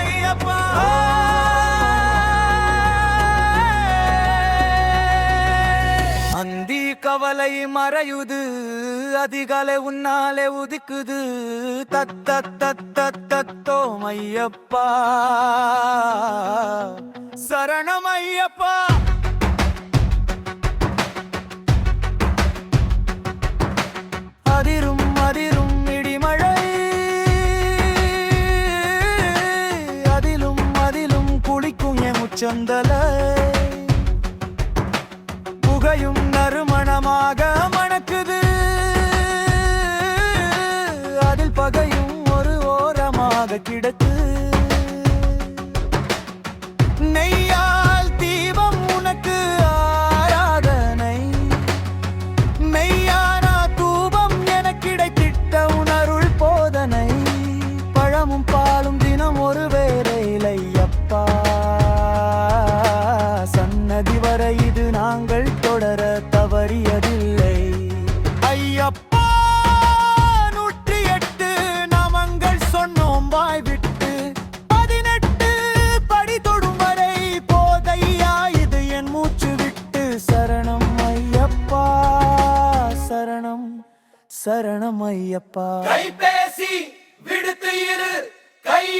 ஐயப்பா அந்தி கவலை மறையுது அதிகாலை உன்னாலே உதிக்குது. தத்த தத்த தத்தோ மையப்பா சரணம் குளிக்கும் புகையும் நறுமணமாக மணக்குது. அதில் பகையும் ஒரு ஓரமாக கிடக்கு. நெய்யால் தீபம் உனக்கு ஆராதனை. மெய்யானா தூபம் என கிடைத்திட்ட உணருள் போதனை. பழமும் பாலும் தினம் ஒருவே சரணம் ஐயப்பா. கைபேசி விடுத்து இரு. கையை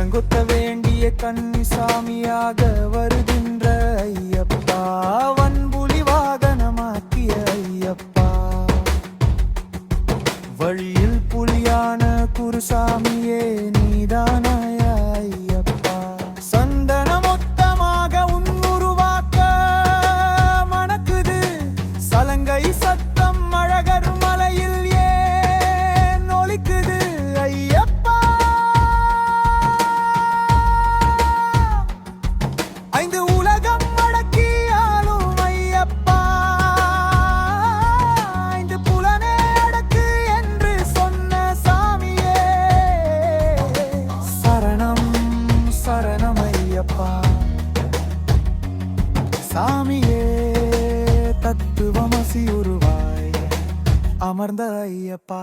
சரங்கொத்த வேண்டிய கன்னிசாமியாக வருகின்ற ஐயப்பா. வன்புலி வாகனமாக்கிய ஐயப்பா. வழியில் புலியான குருசாமி சாமியே தத்துவமசி உருவாய் அமர்ந்த ஐயப்பா.